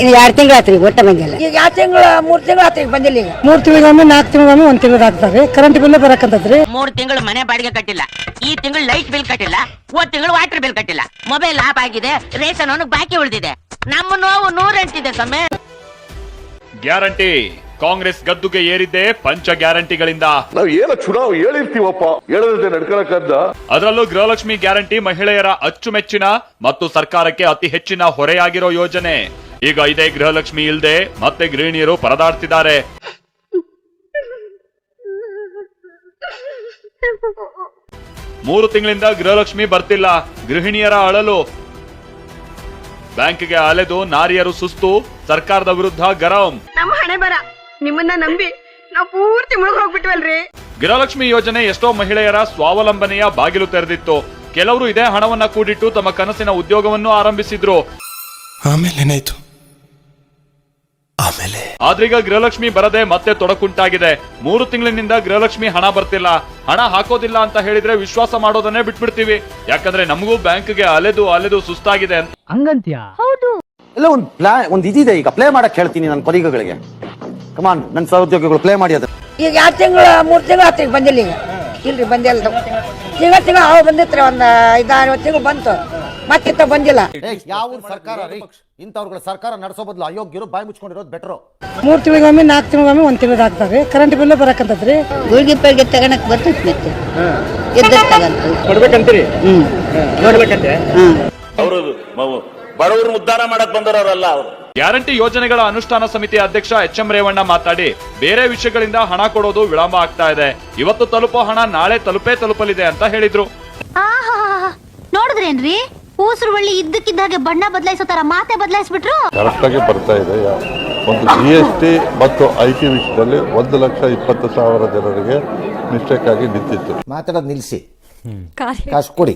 ಇದು ಎರಡು ತಿಂಗಳು ಆತ್ರಿ ಒಟ್ಟ ಬಂದಿಲ್ಲ. ಈಗ ಯಾವ ತಿಂಗಳು ಮೂರ್ ತಿಂಗಳು ಆತ್ರಿ ಬಂದಿಲ್ಲ ಈಗ? ಮೂರ್ ತಿಂಗಳಿಗೊಮ್ಮೆ ನಾಲ್ಕು ತಿಂಗಳಿಗೊಮ್ಮೆ ಒಂದ್ ತಿಂಗಳ ಹಾಕ್ತಾರೆ ಕರೆಂಟ್ ಬಿಲ್ ಬರಕಂತದ್ರಿ ಮೂರ್ ತಿಂಗಳು ಮನೆ ಬಾಡಿಗೆ ಕಟ್ಟಿಲ್ಲ. ಈ ತಿಂಗಳು ಲೈಟ್ ಬಿಲ್ ಕಟ್ಟಿಲ್ಲ. ಹೋದ್ ತಿಂಗಳು ವಾಟರ್ ಬಿಲ್ ಕಟ್ಟಿಲ್ಲ. ಮೊಬೈಲ್ ಆಪ್ ಆಗಿದೆ ರೇಷನ್ ಅವನಿಗೆ ಬಾಕಿ ಉಳಿದಿದೆ. ನಮ್ಮ ನೋವು ನೂರೆಂಟಿದೆ ಸೊಮ್ಮೆ ಗ್ಯಾರಂಟಿ. ಕಾಂಗ್ರೆಸ್ ಗದ್ದುಗೆ ಏರಿದ್ದೆ ಪಂಚ ಗ್ಯಾರಂಟಿಗಳಿಂದ. ನಾವ್ ಏನೋ ಚುನಾವ್ ಹೇಳಿರ್ತೀವಪ್ಪ? ಹೇಳದಂತೆ ನಡ್ಕೊಳಕ್ಕಂದ ಅದರಲ್ಲೂ ಗೃಹಲಕ್ಷ್ಮಿ ಗ್ಯಾರಂಟಿ ಮಹಿಳೆಯರ ಅಚ್ಚುಮೆಚ್ಚಿನ ಮತ್ತು ಸರ್ಕಾರಕ್ಕೆ ಅತಿ ಹೆಚ್ಚಿನ ಹೊರೆಯಾಗಿರೋ ಯೋಜನೆ. ಈಗ ಇದೇ ಗೃಹಲಕ್ಷ್ಮಿ ಇಲ್ಲದೆ ಮತ್ತೆ ಗೃಹಿಣಿಯರು ಪರದಾಡ್ತಿದ್ದಾರೆ. ಮೂರು ತಿಂಗಳಿಂದ ಗೃಹಲಕ್ಷ್ಮಿ ಬರ್ತಿಲ್ಲ. ಗೃಹಿಣಿಯರ ಅಳಲು. ಬ್ಯಾಂಕ್ಗೆ ಅಲೆದು ನಾರಿಯರು ಸುಸ್ತು. ಸರ್ಕಾರದ ವಿರುದ್ಧ ಗರಂ. ನಮ್ಮ ಹಣೆ ಬರ. ನಿಮ್ಮನ್ನ ನಂಬಿ ನಾವು ಪೂರ್ತಿ ಮುಳುಗ್ ಹೋಗ್ಬಿಟ್ವಲ್ರಿ. ಗೃಹಲಕ್ಷ್ಮಿ ಯೋಜನೆ ಎಷ್ಟೋ ಮಹಿಳೆಯರ ಸ್ವಾವಲಂಬನೆಯ ಬಾಗಿಲು ತೆರೆದಿತ್ತು. ಕೆಲವರು ಇದೇ ಹಣವನ್ನ ಕೂಡಿಟ್ಟು ತಮ್ಮ ಕನಸಿನ ಉದ್ಯೋಗವನ್ನು ಆರಂಭಿಸಿದ್ರು. ಆಮೇಲೆ ಏನಾಯ್ತು? ಆಮೇಲೆ ಆದ್ರೀಗ ಗೃಹಲಕ್ಷ್ಮಿ ಬರದೆ ಮತ್ತೆ ತೊಡಕುಂಟಾಗಿದೆ ಮೂರು ತಿಂಗಳಿನಿಂದ ಗೃಹಲಕ್ಷ್ಮಿ ಹಣ ಬರ್ತಿಲ್ಲ ಹಣ ಹಾಕೋದಿಲ್ಲ ಅಂತ ಹೇಳಿದ್ರೆ ವಿಶ್ವಾಸ ಮಾಡೋದನ್ನೇ ಬಿಟ್ಬಿಡ್ತೀವಿ ಯಾಕಂದ್ರೆ ನಮಗೂ ಬ್ಯಾಂಕ್ಗೆ ಅಲೆದು ಅಲೆದು ಸುಸ್ತಾಗಿದೆ ಅಂತ ಎಲ್ಲ ಒಂದು ಪ್ಲಾ ಒಂದು ಇದಿದೆ ಈಗ ಪ್ಲೇ ಮಾಡಕ್ ಹೇಳ್ತೀನಿ ನನ್ನ ಕೊಲೀಗಗಳಿಗೆ ಕಮಾನ್ ನನ್ನ ಸಹೋದ್ಯೋಗಿಗಳು ಪ್ಲೇ ಮಾಡಿ ಅದನ್ನ ಈಗ ಎರಡು ತಿಂಗಳು ಮೂರು ತಿಂಗಳು ಹತ್ತಿಗೆ ಬಂದಿಲ್ಲ ಈಗ ಇಲ್ರಿ ಬಂದಿಲ್ಲ ತಿಂಗಳ ತಿಂಗಳ ಬಂದಿತ್ರ ಬಂದಿತ್ರಿ ಒಂದು ಐದಾರು ತಿಂಗಳು ಬಂತು ಮತ್ತಿತ್ತ ಬಂದಿಲ್ಲ. ಯಾವ ಸರ್ಕಾರ ರೀ? ಇಂಥವ್ರುಗಳ ಸರ್ಕಾರ ನಡೆಸೋ ಬದಲು ಅಯೋಗ್ಯರು ಬಾಯಿ ಮುಚ್ಕೊಂಡಿರೋದು ಬೆಟರ್. ಮೂರ್ ತಿಂಗಳಿಗೊಮ್ಮೆ ನಾಲ್ಕು ತಿಂಗಳಿಗೊಮ್ಮೆ ಒಂದ್ ತಿಂಗಳ ಹಾಕ್ತಾರೆ ಕರೆಂಟ್ ಬಿಲ್ ಬರಕಂತದ್ರಿ ಗುಳಿಗೆ ಪಲ್ಗೆ ತಗೊಳಕ್ ಬರ್ತೈತಿ ಮತ್ತೆ. ತಗಂತ ಕೊಡ್ಬೇಕಂತೀರಿ? ನೋಡ್ಬೇಕಂತೆ? ಅವರು ಬಡವರು ಉದ್ಧಾರ ಮಾಡಕ್ ಬಂದವರಲ್ಲ ಅವರು. ಗ್ಯಾರಂಟಿ ಯೋಜನೆಗಳ ಅನುಷ್ಠಾನ ಸಮಿತಿ ಅಧ್ಯಕ್ಷ ಎಚ್ ಎಂ ರೇವಣ್ಣ ಮಾತಾಡಿ ಬೇರೆ ವಿಷಯಗಳಿಂದ ಹಣ ಕೊಡೋದು ವಿಳಂಬ ಆಗ್ತಾ ಇದೆ. ಇವತ್ತು ತಲುಪೋ ಹಣ ನಾಳೆ ತಲುಪೇ ತಲುಪಲಿದೆ ಅಂತ ಹೇಳಿದ್ರು. ನೋಡಿದ್ರೇನ್ರಿ? ಊಸರು ಬಳ್ಳಿ ಇದ್ದಕ್ಕಿದ್ದಾಗೆ ಬಣ್ಣ ಬದಲಾಯಿಸೋ ತರ ಮಾತೆ ಬದಲಾಯಿಸ್ಬಿಟ್ರು? ಕರೆಕ್ಟಾಗಿ ಬರ್ತಾ ಇದೆ ಒಂದು ಜಿ ಎಸ್ ಟಿ ಮತ್ತು ಐ ಟಿ ವಿಷಯದಲ್ಲಿ ಒಂದು ಲಕ್ಷ ಇಪ್ಪತ್ತು ಸಾವಿರ ಜನರಿಗೆ ಮಿಸ್ಟೇಕ್ ಆಗಿ ನಿಂತಿತ್ತು ಮಾತಾಡೋದು ನಿಲ್ಲಿಸಿ ಕಾಸು ಕೊಡಿ.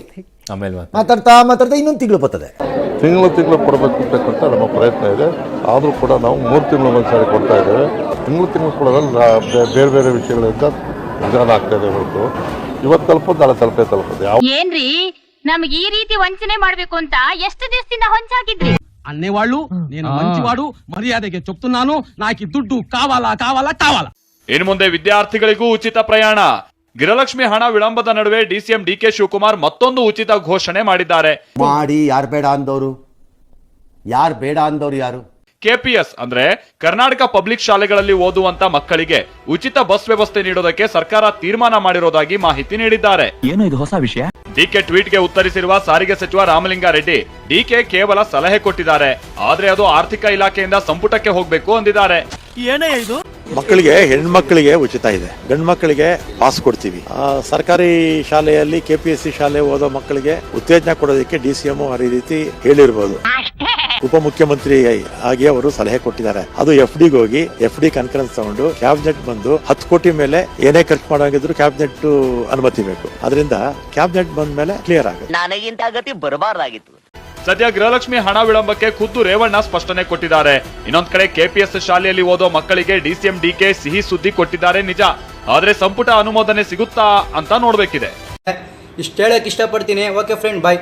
ಮಾತಾಡ್ತಾ ಮಾತಾಡ್ತಾ ಇನ್ನೊಂದು ತಿಂಗಳು ಬರ್ತದೆ. ತಿಂಗಳು ತಿಂಗಳು ಕೊಡಬೇಕು ಅಂತಕ್ಕಂಥ ನಮ್ಮ ಪ್ರಯತ್ನ ಇದೆ. ಆದರೂ ಕೂಡ ನಾವು ಮೂರು ತಿಂಗಳು ಒಂದ್ಸಾರಿ ಕೊಡ್ತಾ ಇದ್ದೇವೆ. ತಿಂಗಳು ತಿಂಗಳು ಕೊಡೋದ್ರಲ್ಲಿ ನಾ- ಬೇ- ಬೇರೆ ಬೇರೆ ವಿಷಯಗಳಿಂದ ನಿಧಾನ ಆಗ್ತಾ ಇದೆ ಹೊರತು. ಇವತ್ತು ತಲುಪೋದು ನಾಳೆ ತಲುಪೇ ತಲುಪೋದು. ಯಾವ ಏನ್ರಿ? ನಮ್ಗೆ ಈ ರೀತಿ ವಂಚನೆ ಮಾಡ್ಬೇಕು ಅಂತ ಎಷ್ಟು ದಿವಸದಿಂದ ಹೊಂಚಾಗಿದ್ರಿ అన్నేవాళ్ళు నేను మంచివాడు మర్యాదగా చెప్తున్నాను నాకు ఈ దుడ్డు కావాలా కావాలా కావాలా ಇನ್ನು ಮುಂದೆ ವಿದ್ಯಾರ್ಥಿಗಳಿಗೂ ಉಚಿತ ಪ್ರಯಾಣ ಗೃಹಲಕ್ಷ್ಮಿ ಹಣ ವಿಳಂಬದ ನಡುವೆ ಡಿಸಿಎಂ ಡಿಕೆ ಶಿವಕುಮಾರ್ ಮತ್ತೊಂದು ಉಚಿತ ಘೋಷಣೆ ಮಾಡಿದ್ದಾರೆ ಮಾಡಿ ಯಾರು ಬೇಡ ಅಂದವರು ಯಾರು ಬೇಡ ಅಂದವ್ರು ಯಾರು ಕೆಪಿಎಸ್ ಅಂದ್ರೆ ಕರ್ನಾಟಕ ಪಬ್ಲಿಕ್ ಶಾಲೆಗಳಲ್ಲಿ ಓದುವಂತ ಮಕ್ಕಳಿಗೆ ಉಚಿತ ಬಸ್ ವ್ಯವಸ್ಥೆ ನೀಡೋದಕ್ಕೆ ಸರ್ಕಾರ ತೀರ್ಮಾನ ಮಾಡಿರೋದಾಗಿ ಮಾಹಿತಿ ನೀಡಿದ್ದಾರೆ ಏನು ಇದು ಹೊಸ ವಿಷಯ ಡಿಕೆ ಟ್ವೀಟ್ಗೆ ಉತ್ತರಿಸಿರುವ ಸಾರಿಗೆ ಸಚಿವ ರಾಮಲಿಂಗಾರೆಡ್ಡಿ ಡಿಕೆ ಕೇವಲ ಸಲಹೆ ಕೊಟ್ಟಿದ್ದಾರೆ. ಆದ್ರೆ ಅದು ಆರ್ಥಿಕ ಇಲಾಖೆಯಿಂದ ಸಂಪುಟಕ್ಕೆ ಹೋಗ್ಬೇಕು ಅಂದಿದ್ದಾರೆ. ಮಕ್ಕಳಿಗೆ ಹೆಣ್ಮಕ್ಳಿಗೆ ಉಚಿತ ಇದೆ. ಗಂಡು ಮಕ್ಕಳಿಗೆ ಪಾಸ್ ಕೊಡ್ತೀವಿ. ಆ, ಸರ್ಕಾರಿ ಶಾಲೆಯಲ್ಲಿ ಕೆಪಿಎಸ್ಸಿ ಶಾಲೆ ಓದೋ ಮಕ್ಕಳಿಗೆ ಉತ್ತೇಜನ ಕೊಡೋದಕ್ಕೆ ಡಿಸಿಎಂ ಸಿ ಎಂ ಈ ರೀತಿ ಹೇಳಿರ್ಬೋದು. ಉಪಮುಖ್ಯಮಂತ್ರಿ ಆಗಿ ಅವರು ಸಲಹೆ ಕೊಟ್ಟಿದ್ದಾರೆ. ಅದು ಎಫ್ ಡಿಗೆ ಹೋಗಿ ಎಫ್ ಡಿ ಕನ್ಫರೆನ್ಸ್ ತಗೊಂಡು ಕ್ಯಾಬಿನೆಟ್ ಬಂದು ಹತ್ತು ಕೋಟಿ ಮೇಲೆ ಏನೇ ಖರ್ಚು ಮಾಡೋಂಗಿದ್ರು ಕ್ಯಾಬಿನೆಟ್ ಅನುಮತಿ ಬೇಕು. ಅದರಿಂದ ಕ್ಯಾಬಿನೆಟ್ ಬಂದ ಮೇಲೆ ಕ್ಲಿಯರ್ ಆಗುತ್ತೆ. ನನಗಿಂತ ಗತಿ ಬರಬಾರ್ದಾಗಿತ್ತು. ಸದ್ಯ ಗೃಹಲಕ್ಷ್ಮಿ ಹಣ ವಿಳಂಬಕ್ಕೆ ಖುದ್ದು ರೇವಣ್ಣ ಸ್ಪಷ್ಟನೆ ಕೊಟ್ಟಿದ್ದಾರೆ. ಇನ್ನೊಂದ್ ಕಡೆ ಕೆಪಿಎಸ್ ಶಾಲೆಯಲ್ಲಿ ಓದೋ ಮಕ್ಕಳಿಗೆ ಡಿಸಿಎಂ ಡಿಕೆ ಸಿಹಿ ಸುದ್ದಿ ಕೊಟ್ಟಿದ್ದಾರೆ ನಿಜ. ಆದ್ರೆ ಸಂಪುಟ ಅನುಮೋದನೆ ಸಿಗುತ್ತಾ ಅಂತ ನೋಡ್ಬೇಕಿದೆ. ಇಷ್ಟ ಹೇಳಕ್ ಇಷ್ಟಪಡ್ತೀನಿ. Okay friend bye